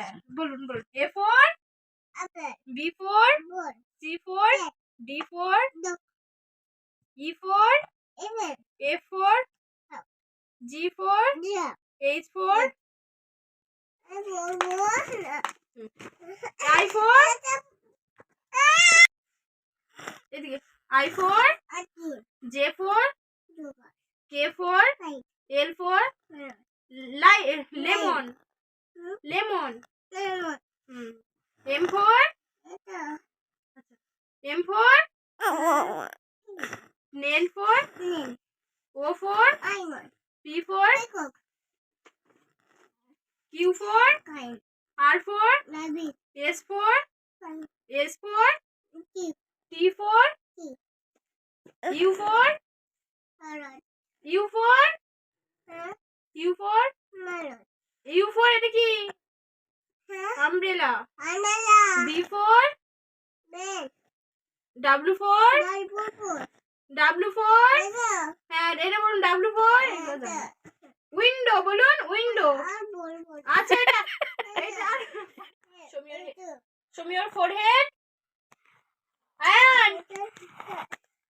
হ্যাঁ বলুন বলুন। A for B for C for. D for E for F for. G for H for I for এদিকে। I for J for K for L for lie lemon? Lemon lemon, M for apple, M for nail for nail, O for iron, P for peacock, Q for kite, R for rabbit, S for kite, S for sheep, T for T. U for parrot, U for huh? U for melon, U for এটা কি huh? Umbrella umbrella, B for bed, bible, W for feather, হ্যাঁ এটা বলুন for feather, window বলুন window. আচ্ছা এটা এটা head. show me your forehead and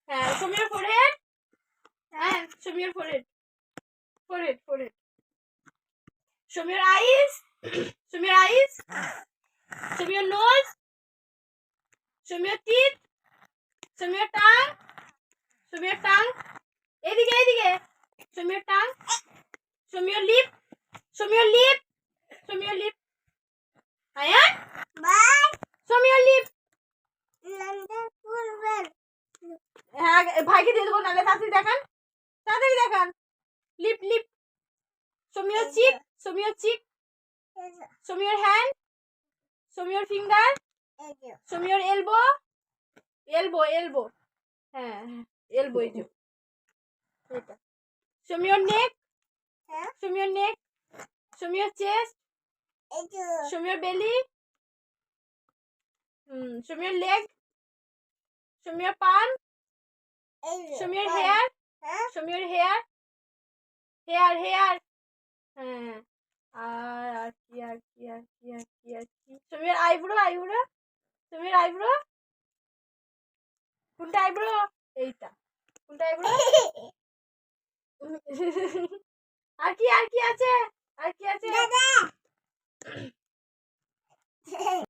হ্যাঁ show me your forehead and show me your eyes me your nose me your teeth me your tongue me your tongue এদিকে এদিকে me your tongue me your lip me your lip me your lip Ayaan Bye. me your lip হ্যাঁ ভাইকে দিয়ে দেবো নাহলে তাড়াতাড়ি দেখান তাড়াতাড়ি দেখান lip lip show me your cheek show me your cheek show me your hand show me your finger show me your elbow elbow elbow হ্যাঁ elbow এই যে এটা show me your neck হ্যাঁ? show me your neck show me your chest show me your belly hmm show me your leg show me your palm show me your hair show me your hair hair hair হ্যাঁ আর আর কি আর কি আর কি আর কি কি eyebrow show me your eyebrow কোনটা eyebrow এইটা কোনটা eyebrow আর কি আর কি আছে আর কি আছে দাদা